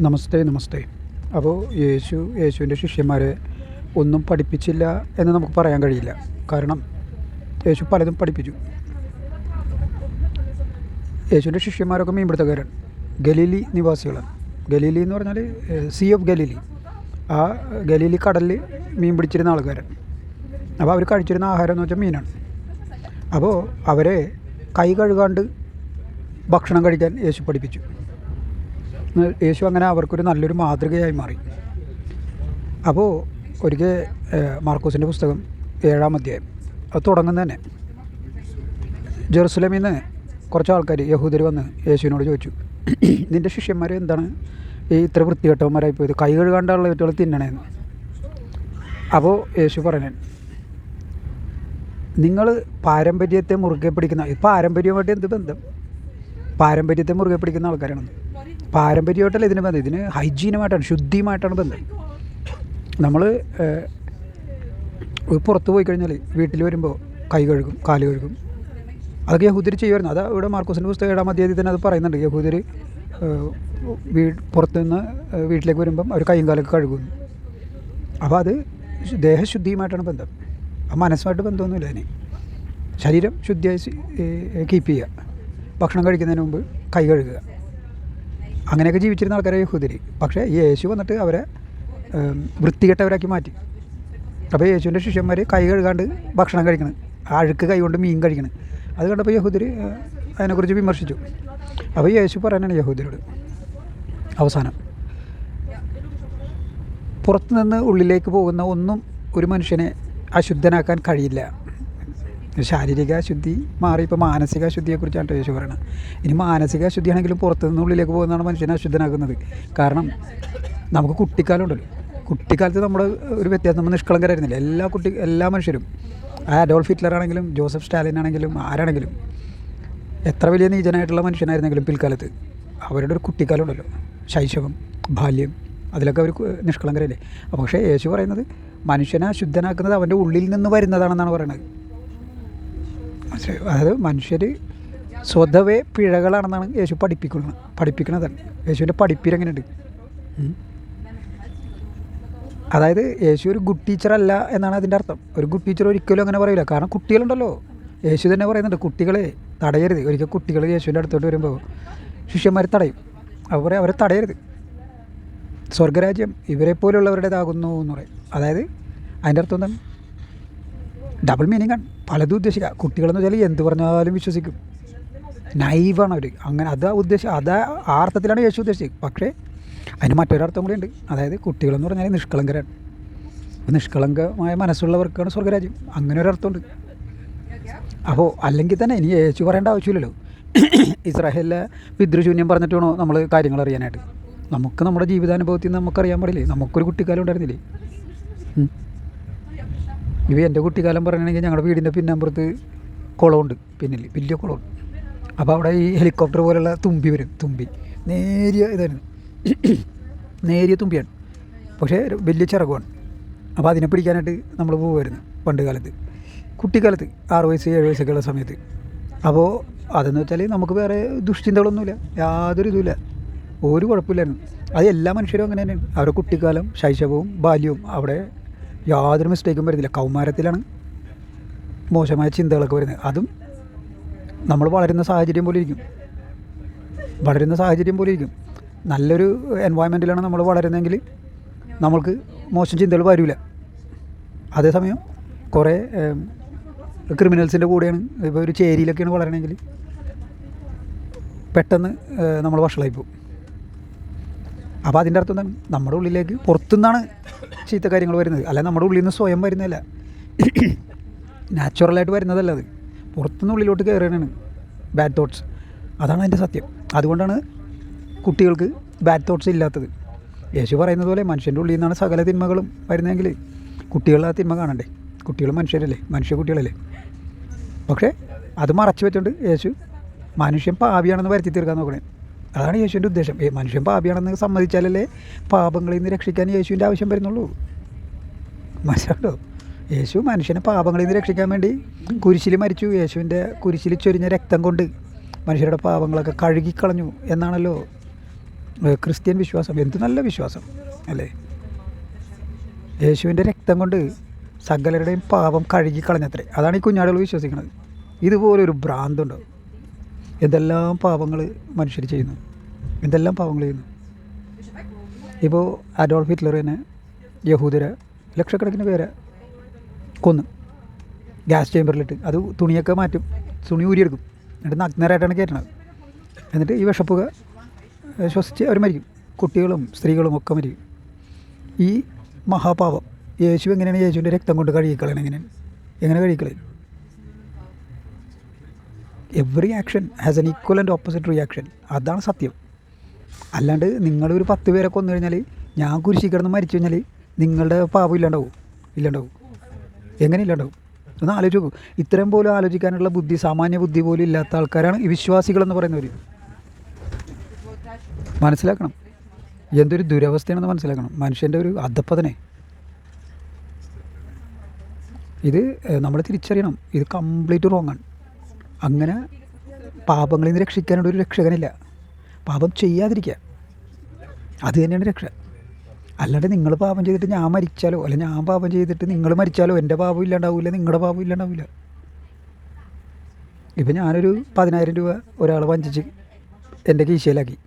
നമസ്തേ നമസ്തേ. അപ്പോൾ യേശു യേശുവിന്റെ ശിഷ്യന്മാരെ ഒന്നും പഠിപ്പിച്ചില്ല എന്ന് നമുക്ക് പറയാൻ കഴിയില്ല. കാരണം യേശു പലതും പഠിപ്പിച്ചു. യേശുവിന്റെ ശിഷ്യന്മാരൊക്കെ മീൻപിടുത്തക്കാരാണ്. ഗലീലി നിവാസികളാണ്. ഗലീലി എന്ന് പറഞ്ഞാൽ സി ഓഫ് ഗലീലി ആ ഗലീലി കടലിൽ മീൻ പിടിച്ചിരുന്ന ആൾക്കാരാണ്. അപ്പോൾ അവർ കഴിച്ചിരുന്ന ആഹാരം എന്ന് വെച്ചാൽ മീനാണ്. അപ്പോൾ അവരെ കൈ കഴുകാണ്ട് ഭക്ഷണം കഴിക്കാൻ യേശു പഠിപ്പിച്ചു. യേശു അങ്ങനെ അവർക്കൊരു നല്ലൊരു മാതൃകയായി മാറി. അപ്പോൾ ഒരിക്കൽ മാർക്കോസിന്റെ പുസ്തകം ഏഴാം അധ്യായം അത് തുടങ്ങുന്നത് തന്നെ. ജെറുസലേമിൽ നിന്ന് കുറച്ച് ആൾക്കാർ യഹൂദർ വന്ന് യേശുവിനോട് ചോദിച്ചു നിന്റെ ശിഷ്യന്മാർ എന്താണ്? ഈ ഇത്ര വൃത്തികെട്ടവന്മാരായി പോയത്? കൈ കഴുകാണ്ടുള്ള കുട്ടികൾ തിന്നണേന്ന്. അപ്പോൾ യേശു പറഞ്ഞു നിങ്ങൾ പാരമ്പര്യത്തെ മുറുകെ പിടിക്കുന്ന ഈ പാരമ്പര്യമായിട്ട് എന്ത് ബന്ധം? പാരമ്പര്യത്തെ മുറുകെ പിടിക്കുന്ന ആൾക്കാരാണ്. പാരമ്പര്യമായിട്ടല്ല ഇതിന് ബന്ധം. ഇതിന് ഹൈജീനുമായിട്ടാണ് ശുദ്ധിയുമായിട്ടാണ് ബന്ധം. നമ്മൾ പുറത്ത് പോയി കഴിഞ്ഞാൽ വീട്ടിൽ വരുമ്പോൾ കൈ കഴുകും കാൽ കഴുകും. അതൊക്കെ യഹൂദർ ചെയ്യുമായിരുന്നു. അതാ ഇവിടെ മാർക്കോസിന്റെ പുസ്തകം ഏഴാം അധ്യായത്തിൽ തന്നെ അത് പറയുന്നുണ്ട്. യഹൂദർ വീ പുറത്തുനിന്ന് വീട്ടിലേക്ക് വരുമ്പം അവർ കൈയും കാലൊക്കെ കഴുകുന്നു അപ്പോൾ അത് ദേഹശുദ്ധിയുമായിട്ടാണ് ബന്ധം. ആ മനസ്സുമായിട്ട് ബന്ധമൊന്നുമില്ല അതിന്. ശരീരം ശുദ്ധിയായി കീപ്പ് ചെയ്യുക. ഭക്ഷണം കഴിക്കുന്നതിന് മുമ്പ് കൈ കഴുകുക. അങ്ങനെയൊക്കെ ജീവിച്ചിരുന്ന ആൾക്കാരെ യഹൂദരി. പക്ഷേ ഈ യേശു വന്നിട്ട് അവരെ വൃത്തികെട്ടവരാക്കി മാറ്റി. അപ്പോൾ യേശുവിന്റെ ശിഷ്യന്മാർ കൈ കഴുകാണ്ട് ഭക്ഷണം കഴിക്കണം. അഴുക്ക് കൈ കൊണ്ട് മീൻ കഴിക്കണം. അത് കണ്ടപ്പോൾ യഹൂദർ അതിനെക്കുറിച്ച് വിമർശിച്ചു. അപ്പോൾ യേശു പറയാനാണ് യഹൂദരോട്. അവസാനം. പുറത്തുനിന്ന് ഉള്ളിലേക്ക് പോകുന്ന ഒന്നും ഒരു മനുഷ്യനെ അശുദ്ധനാക്കാൻ കഴിയില്ല. ശാരീരിക ശുദ്ധി മാറി ഇപ്പോൾ മാനസിക അശുദ്ധിയെക്കുറിച്ചാണ് യേശു പറയുന്നത് ഇനി മാനസിക അശുദ്ധിയാണെങ്കിലും പുറത്തുനിന്ന് ഉള്ളിലേക്ക് പോകുന്നതാണ് മനുഷ്യനെ അശുദ്ധനാക്കുന്നത്. കാരണം നമുക്ക് കുട്ടിക്കാലമുണ്ടല്ലോ. കുട്ടിക്കാലത്ത് നമ്മുടെ ഒരു വ്യത്യാസം നമ്മൾ നിഷ്കളങ്കരായിരുന്നില്ല? എല്ലാ കുട്ടി എല്ലാ മനുഷ്യരും. ആ അഡോൾഫ് ഹിറ്റ്ലർ ആണെങ്കിലും ജോസഫ് സ്റ്റാലിൻ ആണെങ്കിലും ആരാണെങ്കിലും എത്ര വലിയ നീചനായിട്ടുള്ള മനുഷ്യനായിരുന്നെങ്കിലും പിൽക്കാലത്ത് അവരുടെ ഒരു കുട്ടിക്കാലമുണ്ടല്ലോ. ശൈശവം ബാല്യം അതിലൊക്കെ അവർ നിഷ്കളങ്കരല്ലേ? പക്ഷേ യേശു പറയുന്നത് മനുഷ്യനെ അശുദ്ധനാക്കുന്നത് അവന്റെ ഉള്ളിൽ നിന്ന് വരുന്നതാണെന്നാണ് പറയുന്നത്. അതായത് മനുഷ്യർ സ്വതവേ പിഴകളാണെന്നാണ് യേശു പഠിപ്പിക്കുന്നത്. പഠിപ്പിക്കുന്നതാണ് യേശുവിന്റെ പഠിപ്പിരെങ്ങനെയുണ്ട് അതായത് യേശു ഒരു ഗുഡ് ടീച്ചറല്ല എന്നാണ് അതിന്റെ അർത്ഥം. ഒരു ഗുഡ് ടീച്ചർ ഒരിക്കലും അങ്ങനെ പറയില്ല. കാരണം കുട്ടികളുണ്ടല്ലോ. യേശു തന്നെ പറയുന്നുണ്ട് കുട്ടികളെ തടയരുത്. ഒരിക്കൽ കുട്ടികൾ യേശുവിന്റെ അടുത്തോട്ട് വരുമ്പോൾ ശിഷ്യന്മാർ തടയും. അവർ പറയും അവരെ തടയരുത്. സ്വർഗരാജ്യം ഇവരെ പോലുള്ളവരുടേതാകുന്നു എന്ന് പറയും. അതായത് അതിന്റെ അർത്ഥം എന്താണ്? ഡബിൾ മീനിങ് ആണ്. പലതും ഉദ്ദേശിക്കുക കുട്ടികളെന്ന് വെച്ചാൽ എന്ത് പറഞ്ഞാലും വിശ്വസിക്കും. നൈവാണ് അവർ അങ്ങനെ അത് ഉദ്ദേശം. അത് ആ അർത്ഥത്തിലാണ് യേശു ഉദ്ദേശിച്ചത്. പക്ഷേ അതിന് മറ്റൊരർത്ഥം കൂടി ഉണ്ട്. അതായത് കുട്ടികളെന്ന് പറഞ്ഞാൽ നിഷ്കളങ്കരാണ്. നിഷ്കളങ്കമായ മനസ്സുള്ളവർക്കാണ് സ്വർഗരാജ്യം. അങ്ങനെ ഒരർത്ഥമുണ്ട് അപ്പോൾ അല്ലെങ്കിൽ തന്നെ ഇനി യേശു പറയേണ്ട ആവശ്യമില്ലല്ലോ. ഇസ്രായേലിലെ പിതൃശൂന്യം പറഞ്ഞിട്ട് വേണോ നമ്മൾ കാര്യങ്ങൾ അറിയാനായിട്ട്? നമുക്ക് നമ്മുടെ ജീവിതാനുഭവത്തിൽ നിന്ന് നമുക്കറിയാൻ പാടില്ലേ? നമുക്കൊരു കുട്ടിക്കാലം ഉണ്ടായിരുന്നില്ലേ? ഇവ എന്റെ കുട്ടിക്കാലം പറയുകയാണെങ്കിൽ ഞങ്ങളുടെ വീടിന്റെ പിന്നമ്പുറത്ത് കുളമുണ്ട്. പിന്നിൽ വലിയ കുളമുണ്ട്. അപ്പോൾ അവിടെ ഈ ഹെലികോപ്റ്റർ പോലുള്ള തുമ്പി വരും. തുമ്പി. നേരിയ ഇതായിരുന്നു നേരിയ തുമ്പിയാണ്. പക്ഷേ വലിയ ചിറകുമാണ് അപ്പോൾ അതിനെ പിടിക്കാനായിട്ട് നമ്മൾ പോകുമായിരുന്നു പണ്ട് കാലത്ത്. കുട്ടിക്കാലത്ത് ആറ് വയസ്സ് ഏഴ് വയസ്സൊക്കെ ഉള്ള സമയത്ത്. അപ്പോൾ അതെന്ന് വെച്ചാൽ നമുക്ക് വേറെ ദുഷ്ചിന്തകളൊന്നുമില്ല. യാതൊരു ഇതുമില്ല. ഒരു കുഴപ്പമില്ലായിരുന്നു. അത് എല്ലാ മനുഷ്യരും അങ്ങനെ തന്നെയാണ്. അവരുടെ കുട്ടിക്കാലം ശൈശവവും ബാല്യവും അവിടെ യാതൊരു മിസ്റ്റേക്കും വരുന്നില്ല. കൗമാരത്തിലാണ് മോശമായ ചിന്തകളൊക്കെ വരുന്നത്. അതും നമ്മൾ വളരുന്ന സാഹചര്യം പോലെ ഇരിക്കും. വളരുന്ന സാഹചര്യം പോലെ ഇരിക്കും. നല്ലൊരു എൻവയോൺമെന്റിലാണ് നമ്മൾ വളരുന്നതെങ്കിൽ നമ്മൾക്ക് മോശം ചിന്തകൾ വരില്ല അതേസമയം കുറേ ക്രിമിനൽസിന്റെ കൂടെയാണ് ഇപ്പോൾ ഒരു ചേരിയിലൊക്കെയാണ് വളരണമെങ്കിൽ പെട്ടെന്ന് നമ്മൾ വഷളായി പോകും. അപ്പോൾ അതിന്റെ അർത്ഥം എന്താണ്? നമ്മുടെ ഉള്ളിലേക്ക് പുറത്തുനിന്നാണ് ചീത്ത കാര്യങ്ങൾ വരുന്നത്. അല്ല നമ്മുടെ ഉള്ളിൽ നിന്ന് സ്വയം വരുന്നതല്ല. നാച്ചുറലായിട്ട് വരുന്നതല്ല അത്. പുറത്തുനിന്ന് ഉള്ളിലോട്ട് കയറുകയാണ് ബാഡ് തോട്ട്സ് അതാണ് അതിന്റെ സത്യം. അതുകൊണ്ടാണ് കുട്ടികൾക്ക് ബാഡ് തോട്ട്സ് ഇല്ലാത്തത്. യേശു പറയുന്നത് പോലെ മനുഷ്യന്റെ ഉള്ളിൽ നിന്നാണ് സകല തിന്മകളും വരുന്നതെങ്കിൽ കുട്ടികൾ ആ തിന്മ കാണണ്ടേ? കുട്ടികൾ മനുഷ്യരല്ലേ? മനുഷ്യ കുട്ടികളല്ലേ? പക്ഷേ അത് മറച്ചു വെച്ചുകൊണ്ട് യേശു മനുഷ്യൻ പാവിയാണെന്ന് വരുത്തി തീർക്കാൻ നോക്കണേ. അതാണ് യേശുവിന്റെ ഉദ്ദേശം. മനുഷ്യൻ പാപിയാണെന്ന് സമ്മതിച്ചാലല്ലേ പാപങ്ങളിൽ നിന്ന് രക്ഷിക്കാൻ യേശുവിന്റെ ആവശ്യം വരുന്നുള്ളൂ. മനസ്സിലാണ്ടോ യേശു മനുഷ്യനെ പാപങ്ങളിൽ നിന്ന് രക്ഷിക്കാൻ വേണ്ടി കുരിശിൽ മരിച്ചു. യേശുവിന്റെ കുരിശിൽ ചൊരിഞ്ഞ രക്തം കൊണ്ട് മനുഷ്യരുടെ പാപങ്ങളൊക്കെ കഴുകിക്കളഞ്ഞു എന്നാണല്ലോ ക്രിസ്ത്യൻ വിശ്വാസം. എന്ത് നല്ല വിശ്വാസം അല്ലേ? യേശുവിന്റെ രക്തം കൊണ്ട് സകലരുടെയും പാപം കഴുകിക്കളഞ്ഞത്രേ. അതാണ് ഈ കുഞ്ഞാടുകൾ വിശ്വസിക്കുന്നത് ഇതുപോലൊരു ഭ്രാന്തുണ്ടോ. എന്തെല്ലാം പാപങ്ങൾ മനുഷ്യർ ചെയ്യുന്നു. എന്തെല്ലാം പാപങ്ങൾ ചെയ്യുന്നു. ഇപ്പോൾ അഡോൾഫ് ഹിറ്റ്ലർ തന്നെ യഹൂദരെ ലക്ഷക്കണക്കിന് പേരെ കൊന്നു. ഗ്യാസ് ചേമ്പറിലിട്ട്. അത് തുണിയൊക്കെ മാറ്റും. തുണി ഊരിയെടുക്കും. എന്നിട്ട് നഗ്നരായിട്ടാണ് കയറ്റണത്. എന്നിട്ട് ഈ വിഷപ്പുക ശ്വസിച്ച് അവർ മരിക്കും. കുട്ടികളും സ്ത്രീകളും ഒക്കെ മരിക്കും. ഈ മഹാപാപം. യേശു എങ്ങനെയാണ് യേശുവിന്റെ രക്തം കൊണ്ട് കഴുകിക്കളയണം എങ്ങനെയാണ്? എങ്ങനെ കഴുകിക്കളയും? Every action has an equal and opposite reaction അതാണ് സത്യം. അല്ലാണ്ട് നിങ്ങളൊരു പത്ത് പേരെ കൊന്നു കഴിഞ്ഞാൽ ഞാൻ കുരിശിക്കിടന്ന് മരിച്ചു കഴിഞ്ഞാൽ നിങ്ങളുടെ പാപം ഇല്ലാണ്ടാവും. ഇല്ലാണ്ടാവും. എങ്ങനെ ഇല്ലാണ്ടാവും? ഒന്ന് ആലോചിച്ച് നോക്കൂ. ഇത്രയും പോലും ആലോചിക്കാനുള്ള ബുദ്ധി സാമാന്യ ബുദ്ധി പോലും ഇല്ലാത്ത ആൾക്കാരാണ് ഈ വിശ്വാസികളെന്ന് പറയുന്നവർ മനസ്സിലാക്കണം. എന്തൊരു ദുരവസ്ഥയാണെന്ന് മനസ്സിലാക്കണം. മനുഷ്യന്റെ ഒരു അധപ്പതനെ. ഇത് നമ്മൾ തിരിച്ചറിയണം. ഇത് കംപ്ലീറ്റ് റോങ് ആണ്. അങ്ങനെ പാപങ്ങളിൽ നിന്ന് രക്ഷിക്കാനുള്ള ഒരു രക്ഷകനില്ല. പാപം ചെയ്യാതിരിക്കുക. അത് തന്നെയാണ് രക്ഷ. അല്ലാണ്ട് നിങ്ങൾ പാപം ചെയ്തിട്ട് ഞാൻ മരിച്ചാലോ? അല്ല ഞാൻ പാപം ചെയ്തിട്ട് നിങ്ങൾ മരിച്ചാലോ? എന്റെ പാപം ഇല്ലാണ്ടാവില്ല നിങ്ങളുടെ പാപം ഇല്ലാണ്ടാവില്ല ഇപ്പം ഞാനൊരു പതിനായിരം രൂപ ഒരാൾ വഞ്ചിച്ച് എന്റെ കീശയിലാക്കി.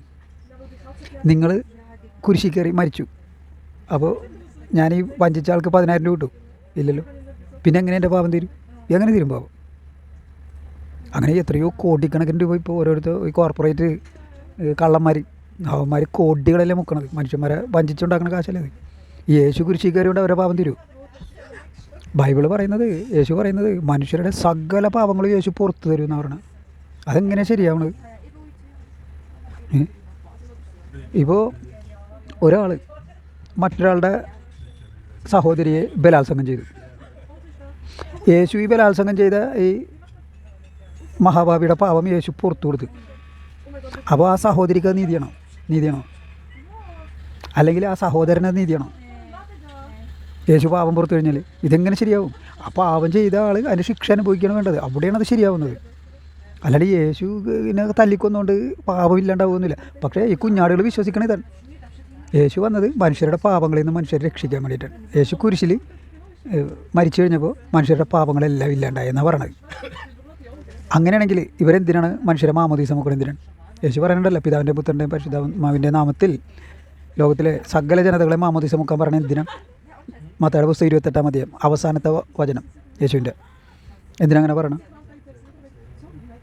നിങ്ങൾ കുരിശി കയറി മരിച്ചു. അപ്പോൾ ഞാൻ ഈ വഞ്ചിച്ച ആൾക്ക് പതിനായിരം രൂപ കിട്ടും. ഇല്ലല്ലോ. പിന്നെ എങ്ങനെ എന്റെ പാപം തീരും? എങ്ങനെ തീരും പാപം? അങ്ങനെ എത്രയോ കോടിക്കണക്കിന് രൂപ ഇപ്പോൾ ഓരോരുത്തർ ഈ കോർപ്പറേറ്റ് കള്ളന്മാർ അവന്മാർ കോടികളല്ലേ മുക്കണത്. മനുഷ്യന്മാരെ വഞ്ചിച്ചുണ്ടാക്കുന്ന കാശല്ലേ അത്. യേശു കുരിശി കയറിയോണ്ട് അവരെ പാപം തരൂ. ബൈബിൾ പറയുന്നത് യേശു പറയുന്നത് മനുഷ്യരുടെ സകല പാപങ്ങളും യേശു പുറത്തു തരും എന്ന് പറയണത് അതെങ്ങനെ ശരിയാവണത് ഇപ്പോൾ ഒരാൾ മറ്റൊരാളുടെ സഹോദരിയെ ബലാത്സംഗം ചെയ്തു. യേശു ഈ ബലാത്സംഗം ചെയ്ത ഈ മഹാഭാവിയുടെ പാവം യേശു പുറത്തു കൊടുത്ത്. അപ്പോൾ ആ സഹോദരിക്ക് നീതിയാണോ? നീതിയാണോ? അല്ലെങ്കിൽ ആ സഹോദരന് നീതിയാണോ? യേശു പാപം പുറത്തു കഴിഞ്ഞാൽ ഇതെങ്ങനെ ശരിയാവും? ആ പാപം ചെയ്ത ആൾ അതിന്റെ ശിക്ഷ അനുഭവിക്കുകയാണ് വേണ്ടത്. അവിടെയാണ് അത് ശരിയാവുന്നത്. അല്ലാണ്ട് യേശു പിന്നെ തല്ലിക്കൊന്നുകൊണ്ട് പാപം ഇല്ലാണ്ടാവുന്നില്ല. പക്ഷേ ഈ കുഞ്ഞാടുകൾ വിശ്വസിക്കണം ഇതാണ്. യേശു വന്നത് മനുഷ്യരുടെ പാപങ്ങളിൽ നിന്ന് മനുഷ്യരെ രക്ഷിക്കാൻ വേണ്ടിയിട്ടാണ്. യേശു കുരിശിൽ മരിച്ചു കഴിഞ്ഞപ്പോൾ മനുഷ്യരുടെ പാപങ്ങളെല്ലാം ഇല്ലാണ്ടായെന്നാണ് പറയണത്. അങ്ങനെയാണെങ്കിൽ ഇവരെന്തിനാണ് മനുഷ്യരെ മാമോദീസ മുക്കൾ എന്തിനാണ്? യേശു പറയുന്നുണ്ടല്ലോ പിതാവിന്റെ പുത്രന്റെയും പരിശുദ്ധാത്മാവിന്റെ നാമത്തിൽ ലോകത്തിലെ സകല ജനതകളെ മാമോദീസ മുക്കാൻ പറഞ്ഞ എന്തിനാണ്? മത്തയുടെ പുസ്തകം ഇരുപത്തെട്ടാം അധ്യായം അവസാനത്തെ വചനം യേശുവിന്റെ. എന്തിനങ്ങനെ പറയണം?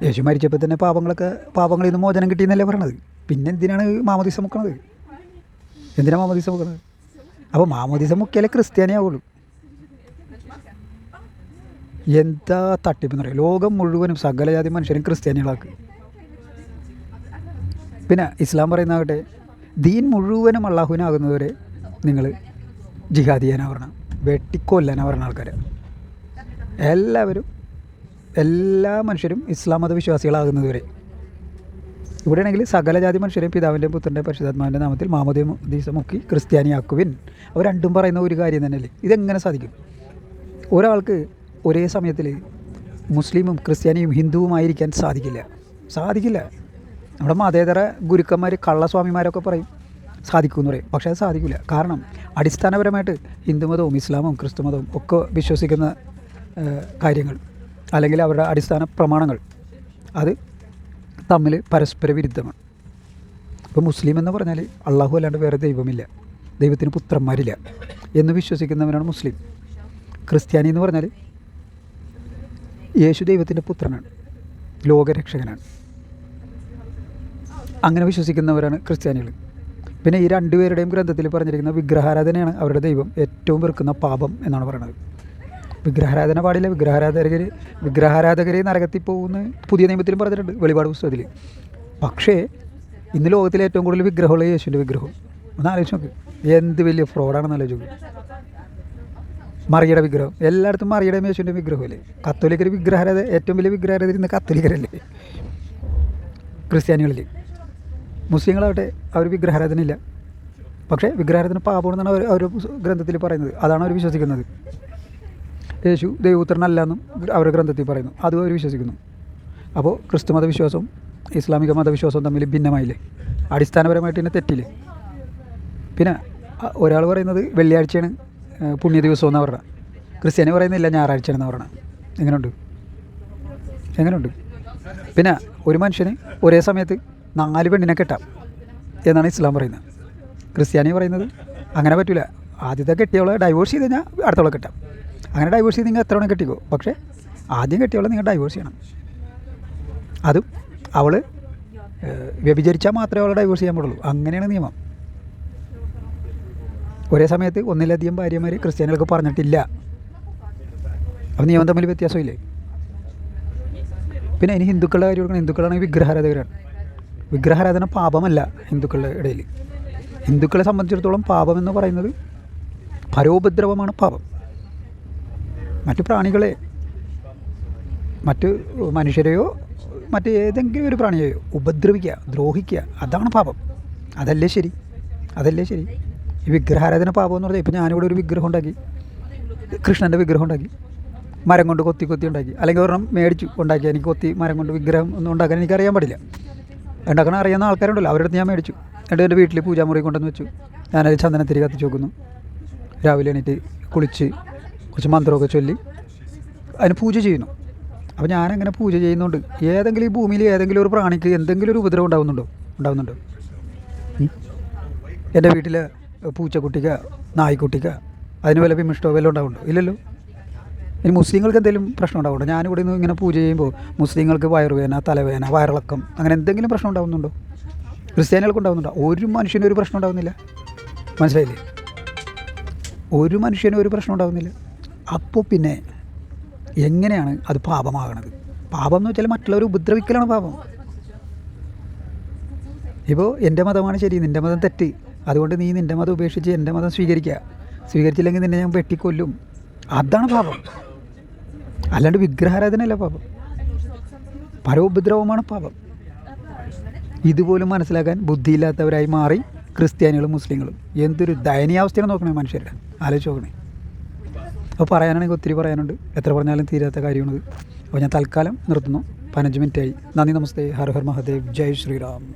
യേശു മരിച്ചപ്പോൾ തന്നെ പാപങ്ങളൊക്കെ പാപങ്ങളിൽ നിന്ന് മോചനം കിട്ടിയെന്നല്ലേ പറയണത്. പിന്നെ എന്തിനാണ് മാമോദീസ മുക്കണത് എന്തിനാണ് മാമോദീസ മുക്കണത് അപ്പോൾ മാമോദീസ മുക്കിയാലേ ക്രിസ്ത്യാനിയാവുള്ളൂ. എന്താ തട്ടിപ്പെന്ന് പറയുക ലോകം മുഴുവനും സകലജാതി മനുഷ്യരും ക്രിസ്ത്യാനികളാക്ക്. പിന്നെ ഇസ്ലാം പറയുന്നതാകട്ടെ ദീൻ മുഴുവനും അള്ളാഹുവിനാകുന്നവരെ നിങ്ങൾ ജിഹാദ് ചെയ്യാനാ പറഞ്ഞ വെട്ടിക്കൊല്ലാനാ പറഞ്ഞ ആൾക്കാർ എല്ലാവരും എല്ലാ മനുഷ്യരും ഇസ്ലാം മത വിശ്വാസികളാകുന്നതുവരെ ഇവിടെയാണെങ്കിൽ സകലജാതി മനുഷ്യരെയും പിതാവിന്റെയും പുത്രന്റെ പരിശുദ്ധാത്മാവിന്റെ നാമത്തിൽ മാമോദി ദീസം മുക്കി ക്രിസ്ത്യാനിയാക്കുവിൻ. അവർ രണ്ടും പറയുന്ന ഒരു കാര്യം തന്നെയല്ലേ? ഇതെങ്ങനെ സാധിക്കും? ഒരാൾക്ക് ഒരേ സമയത്തിൽ മുസ്ലിമും ക്രിസ്ത്യാനിയും ഹിന്ദുവുമായിരിക്കാൻ സാധിക്കില്ല. സാധിക്കില്ല. നമ്മുടെ മതേതര ഗുരുക്കന്മാർ കള്ളസ്വാമിമാരൊക്കെ പറയും സാധിക്കുമെന്ന് പറയും. പക്ഷേ അത് സാധിക്കില്ല കാരണം അടിസ്ഥാനപരമായിട്ട് ഹിന്ദുമതവും ഇസ്ലാമും ക്രിസ്തുമതവും ഒക്കെ വിശ്വസിക്കുന്ന കാര്യങ്ങൾ അല്ലെങ്കിൽ അവരുടെ അടിസ്ഥാന പ്രമാണങ്ങൾ അത് തമ്മിൽ പരസ്പര വിരുദ്ധമാണ്. ഇപ്പോൾ മുസ്ലിം എന്ന് പറഞ്ഞാൽ അള്ളാഹു അല്ലാണ്ട് വേറെ ദൈവമില്ല. ദൈവത്തിന് പുത്രന്മാരില്ല എന്ന് വിശ്വസിക്കുന്നവനാണ് മുസ്ലിം. ക്രിസ്ത്യാനി എന്ന് പറഞ്ഞാൽ യേശു ദൈവത്തിന്റെ പുത്രനാണ്. ലോകരക്ഷകനാണ്. അങ്ങനെ വിശ്വസിക്കുന്നവരാണ് ക്രിസ്ത്യാനികൾ പിന്നെ ഈ രണ്ടുപേരുടെയും ഗ്രന്ഥത്തിൽ പറഞ്ഞിരിക്കുന്ന വിഗ്രഹാരാധനയാണ് അവരുടെ ദൈവം ഏറ്റവും വെറുക്കുന്ന പാപം എന്നാണ് പറയുന്നത്. വിഗ്രഹാരാധന പാടില്ല. വിഗ്രഹാരാധകർ വിഗ്രഹാരാധകരെ നരകത്തിൽ പോകുന്ന പുതിയ നിയമത്തിലും പറഞ്ഞിട്ടുണ്ട് വെളിപാട് പുസ്തകത്തിൽ പക്ഷേ ഇന്ന് ലോകത്തിലെ ഏറ്റവും കൂടുതൽ വിഗ്രഹമുള്ള യേശുവിന്റെ വിഗ്രഹം. ഒന്ന് ആലോചിച്ച് നോക്ക്. എന്ത് വലിയ ഫ്രോഡാണെന്ന് ആലോചിച്ച് നോക്ക്. മറിയുടെ വിഗ്രഹം. എല്ലായിടത്തും മറിയുടെ യേശുവിന്റെ വിഗ്രഹമല്ലേ? കത്തോലിക്കർ വിഗ്രഹാരാധ ഏറ്റവും വലിയ വിഗ്രഹാരാധന ഇന്ന് കത്തോലിക്കരല്ലേ? ക്രിസ്ത്യാനികളിൽ മുസ്ലിങ്ങളാവട്ടെ അവർ വിഗ്രഹാരാധന ഇല്ല പക്ഷേ വിഗ്രഹാരാധന പാപമാണെന്നാണ് അവർ അവർ ഗ്രന്ഥത്തിൽ പറയുന്നത്. അതാണ് അവർ വിശ്വസിക്കുന്നത്. യേശു ദൈവപുത്രനല്ല എന്നും അവരുടെ ഗ്രന്ഥത്തിൽ പറയുന്നു. അതും അവർ വിശ്വസിക്കുന്നു. അപ്പോൾ ക്രിസ്തു മതവിശ്വാസവും ഇസ്ലാമിക മതവിശ്വാസവും തമ്മിൽ ഭിന്നമായില്ലേ? അടിസ്ഥാനപരമായിട്ട് തന്നെ തെറ്റില്ലേ? പിന്നെ ഒരാൾ പറയുന്നത് വെള്ളിയാഴ്ചയാണ്. പുണ്യ ദിവസം എന്നാണ് പറഞ്ഞത് ക്രിസ്ത്യാനി പറയുന്നില്ല ഞായറാഴ്ചയാണെന്ന് പറഞ്ഞത് എങ്ങനെയുണ്ട് എങ്ങനെയുണ്ട് പിന്നെ ഒരു മനുഷ്യന് ഒരേ സമയത്ത് നാല് പെണ്ണിനെ കെട്ടാം എന്നാണ് ഇസ്ലാം പറയുന്നത്. ക്രിസ്ത്യാനി പറയുന്നത് അങ്ങനെ പറ്റില്ല ആദ്യത്തെ കെട്ടിയവളെ ഡൈവോഴ്സ് ചെയ്ത് കഴിഞ്ഞാൽ അടുത്തവളെ കെട്ടാം. അങ്ങനെ ഡൈവോഴ്സ് ചെയ്ത് നിങ്ങൾ എത്ര വേണം കെട്ടിക്കോ? പക്ഷേ ആദ്യം കെട്ടിയവളെ നിങ്ങൾ ഡൈവോഴ്സ് ചെയ്യണം. അതും അവൾ വ്യഭിചരിച്ചാൽ മാത്രമേ അവളെ ഡൈവോഴ്സ് ചെയ്യാൻ പാടുള്ളൂ. അങ്ങനെയാണ് നിയമം. ഒരേ സമയത്ത് ഒന്നിലധികം ഭാര്യമാർ ക്രിസ്ത്യാനികൾക്ക് പറഞ്ഞിട്ടില്ല. അപ്പം നിയമം തമ്മിൽ വ്യത്യാസമില്ലേ? പിന്നെ ഇനി ഹിന്ദുക്കളുടെ കാര്യം എടുക്കണം ഹിന്ദുക്കളാണെങ്കിൽ വിഗ്രഹാരാധകരാണ്. വിഗ്രഹാരാധന പാപമല്ല ഹിന്ദുക്കളുടെ ഇടയിൽ ഹിന്ദുക്കളെ സംബന്ധിച്ചിടത്തോളം പാപം എന്ന് പറയുന്നത് പരോപദ്രവമാണ് പാപം. മറ്റു പ്രാണികളെ മറ്റ് മനുഷ്യരെയോ മറ്റ് ഏതെങ്കിലും ഒരു പ്രാണിയെയോ ഉപദ്രവിക്കുക ദ്രോഹിക്കുക അതാണ് പാപം. അതല്ലേ ശരി? അതല്ലേ ശരി? ഈ വിഗ്രഹാരാധന പാപം എന്ന് പറഞ്ഞാൽ ഇപ്പം ഞാനിവിടെ ഒരു വിഗ്രഹം ഉണ്ടാക്കി. കൃഷ്ണന്റെ വിഗ്രഹം ഉണ്ടാക്കി. മരം കൊണ്ട് കൊത്തി കൊത്തി ഉണ്ടാക്കി. അല്ലെങ്കിൽ ഒരെണ്ണം മേടിച്ചു ഉണ്ടാക്കി. എനിക്ക് കൊത്തി മരം കൊണ്ട് വിഗ്രഹം ഒന്നും ഉണ്ടാക്കാൻ എനിക്ക് അറിയാൻ പാടില്ല. ഉണ്ടാക്കണം അറിയുന്ന ആൾക്കാരുണ്ടല്ലോ. അവരുടെ അടുത്ത് ഞാൻ മേടിച്ചു. എന്നിട്ട് എന്റെ വീട്ടിൽ പൂജാമുറി കൊണ്ടുവന്ന് വെച്ചു. ഞാനത് ചന്ദനത്തിരി കത്തിച്ച് വെക്കുന്നു. രാവിലെ എണീറ്റ് കുളിച്ച് കുറച്ച് മന്ത്രമൊക്കെ ചൊല്ലി അതിന് പൂജ ചെയ്യുന്നു. അപ്പോൾ ഞാനങ്ങനെ പൂജ ചെയ്യുന്നുണ്ട്. ഏതെങ്കിലും ഈ ഭൂമിയിൽ ഏതെങ്കിലും ഒരു പ്രാണിക്ക് എന്തെങ്കിലും ഒരു ഉപദ്രവം ഉണ്ടാകുന്നുണ്ടോ ഉണ്ടാകുന്നുണ്ടോ? എന്റെ വീട്ടിലെ പൂച്ചക്കുട്ടിക്ക് നായ്ക്കുട്ടിക്ക് അതിന് വല്ല വിമിഷ്ടോ വല്ലതും ഉണ്ടാവുന്നുണ്ടോ? ഇല്ലല്ലോ. ഇനി മുസ്ലിങ്ങൾക്ക് എന്തെങ്കിലും പ്രശ്നം ഉണ്ടാവുന്നുണ്ടോ? ഞാനിവിടെ നിന്ന് ഇങ്ങനെ പൂജ ചെയ്യുമ്പോൾ മുസ്ലിങ്ങൾക്ക് വയറുവേന തലവേന വയറിളക്കം അങ്ങനെ എന്തെങ്കിലും പ്രശ്നം ഉണ്ടാവുന്നുണ്ടോ? ക്രിസ്ത്യാനികൾക്ക് ഉണ്ടാവുന്നുണ്ടോ? ഒരു മനുഷ്യനും ഒരു പ്രശ്നം ഉണ്ടാവുന്നില്ല. മനസ്സിലായില്ലേ? ഒരു മനുഷ്യനും ഒരു പ്രശ്നം ഉണ്ടാവുന്നില്ല. അപ്പോൾ പിന്നെ എങ്ങനെയാണ് അത് പാപമാകണത്? പാപം എന്ന് വെച്ചാൽ മറ്റുള്ളവർ ഉപദ്രവിക്കലാണ് പാപം. ഇപ്പോൾ എന്റെ മതമാണ് ശരി നിന്റെ മതം തെറ്റ്. അതുകൊണ്ട് നീ നിന്റെ മതം ഉപേക്ഷിച്ച് എന്റെ മതം സ്വീകരിക്കുക. സ്വീകരിച്ചില്ലെങ്കിൽ നിന്നെ ഞാൻ വെട്ടിക്കൊല്ലും. അതാണ് പാപം. അല്ലാണ്ട് വിഗ്രഹാരാധനയല്ല പാപം. പരോപദ്രവമാണ് പാപം. ഇതുപോലും മനസ്സിലാക്കാൻ ബുദ്ധിയില്ലാത്തവരായി മാറി ക്രിസ്ത്യാനികളും മുസ്ലിങ്ങളും. എന്തൊരു ദയനീയാവസ്ഥയാണ് നോക്കണേ മനുഷ്യരുടെ. ആലോചിച്ച് നോക്കണേ. അപ്പോൾ പറയാനാണെങ്കിൽ ഒത്തിരി പറയാനുണ്ട്. എത്ര പറഞ്ഞാലും തീരാത്ത കാര്യമാണത്. അപ്പോൾ ഞാൻ തൽക്കാലം നിർത്തുന്നു. പതിനഞ്ച് മിനിറ്റായി. നന്ദി നമസ്തേ. ഹർ ഹർ മഹാദേവ്. ജയ് ശ്രീറാം.